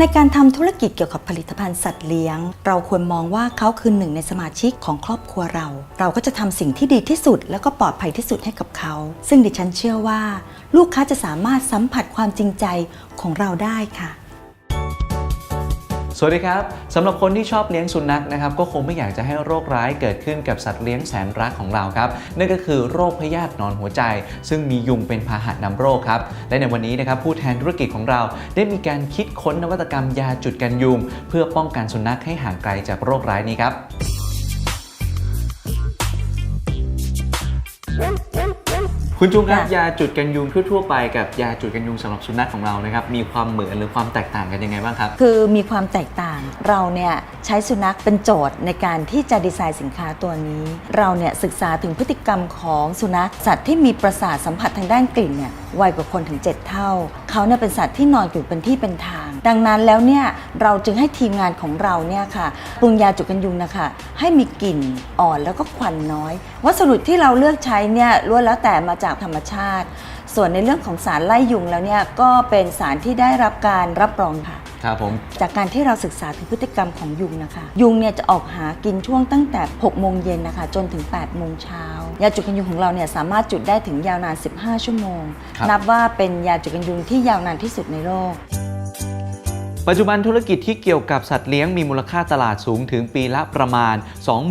ในการทำธุรกิจเกี่ยวกับผลิตภัณฑ์สัตว์เลี้ยง เราควรมองว่าเขาคือหนึ่งในสมาชิกของครอบครัวเรา เราก็จะทำสิ่งที่ดีที่สุด แล้วก็ปลอดภัยที่สุดให้กับเขา ซึ่งดิฉันเชื่อว่า ลูกค้าจะสามารถสัมผัสความจริงใจของเราได้ค่ะ สวัสดีครับสำหรับคนที่ชอบเลี้ยงสุนัขนะครับก็คงไม่อยากจะให้โรคร้ายเกิดขึ้นกับสัตว์เลี้ยงแสนรักของเราครับนั่นก็คือโรคพยาธินอนหัวใจ ซึ่งมียุงเป็นพาหะนำโรคครับและในวันนี้นะครับผู้แทนธุรกิจของเราได้มีการคิดค้นนวัตกรรมยาจุดกันยุง เพื่อป้องกันสุนัขให้ห่างไกลจากโรคร้ายนี้ครับ คุณจุงครับ ค่ะ ยาจุดกันยุงทั่วๆไปกับยาจุดกันยุงสำหรับสุนัขของเรานะครับ มีความเหมือนหรือความแตกต่างกันยังไงบ้างครับ คือมีความแตกต่างเราเนี่ยใช้สุนัขเป็นโจทย์ในการที่จะดีไซน์สินค้าตัวนี้ เราเนี่ยศึกษาถึงพฤติกรรมของสุนัขสัตว์ที่มีประสาทสัมผัสทางด้านกลิ่นเนี่ยไวกว่าคนถึง 7 เท่า เขาเนี่ยเป็นสัตว์ที่นอนอยู่เป็นที่เป็นทาง ดังนั้นแล้วเนี่ยเราจึงให้ทีมงานของเราเนี่ยค่ะปรุงยาจุกันยุงนะคะให้มีกลิ่นอ่อนแล้วก็ควันน้อย วัสดุที่เราเลือกใช้เนี่ยล้วนแล้วแต่มาจากธรรมชาติ ส่วนในเรื่องของสารไล่ยุงแล้วเนี่ยก็เป็นสารที่ได้รับการรับรองค่ะ ครับผมจากการที่เราศึกษาถึงพฤติกรรมของยุงนะคะ ยุงเนี่ยจะออกหากินช่วงตั้งแต่ 6 โมงเย็นนะคะ จนถึง 8 โมงเช้ายาจุดกันยุงของเราเนี่ยสามารถจุดได้ถึงยาวนาน 15 ชั่วโมง นับว่าเป็นยาจุดกันยุงที่ยาวนานที่สุดในโลกปัจจุบันธุรกิจที่เกี่ยวกับสัตว์เลี้ยงมีมูลค่าตลาดสูงถึงปีละประมาณ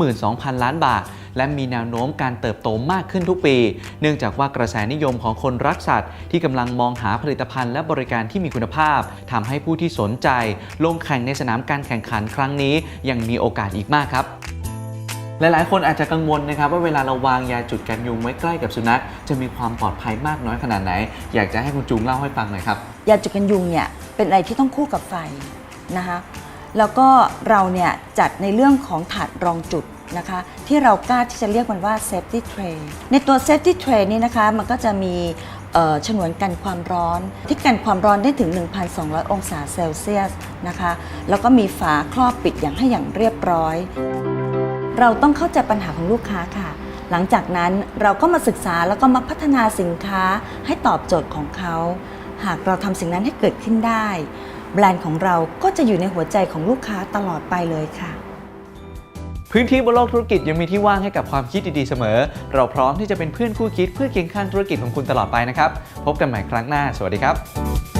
22,000 ล้านบาท และมีแนวโน้มการเติบโตมากขึ้นทุกปี เนื่องจากว่ากระแสนิยมของคนรักสัตว์ ที่กำลังมองหาผลิตภัณฑ์และบริการที่มีคุณภาพทำให้ผู้ที่สนใจ ลงแข่งในสนามการแข่งขันครั้งนี้ ยังมีโอกาสอีกมากครับหลาย ๆ คนอาจจะกังวลนะครับว่าเวลาเราวางยาจุดกันยุงไว้ใกล้กับสุนัขจะมีความปลอดภัยมากน้อยขนาดไหน อยากจะให้คุณจุงเล่าให้ฟังหน่อยครับ ยาจุดกันยุงเนี่ยเป็นอะไรที่ต้องคู่กับไฟนะคะแล้วก็เราเนี่ยจัดในเรื่องของถาดรองจุด นะคะที่เรากล้าที่จะเรียกมันว่า safety tray ในตัว safety tray นี่นะคะมันก็จะมีฉนวนกันความร้อน ที่กันความร้อนได้ถึง 1,200 องศาเซลเซียสนะคะแล้วก็มีฝาครอบปิดอย่างให้อย่างเรียบร้อย เราต้องเข้าใจปัญหาของลูกค้าค่ะ หลังจากนั้นเราก็มาศึกษาแล้วก็มาพัฒนาสินค้าให้ตอบโจทย์ของเขา หากเราทำสิ่งนั้นให้เกิดขึ้นได้ แบรนด์ของเราก็จะอยู่ในหัวใจของลูกค้าตลอดไปเลยค่ะ พื้นที่บนโลกธุรกิจยังมีที่ว่างให้กับความคิดดีๆเสมอ เราพร้อมที่จะเป็นเพื่อนคู่คิดเพื่อเคียงข้างธุรกิจของคุณตลอดไปนะครับ พบกันใหม่ครั้งหน้า สวัสดีครับ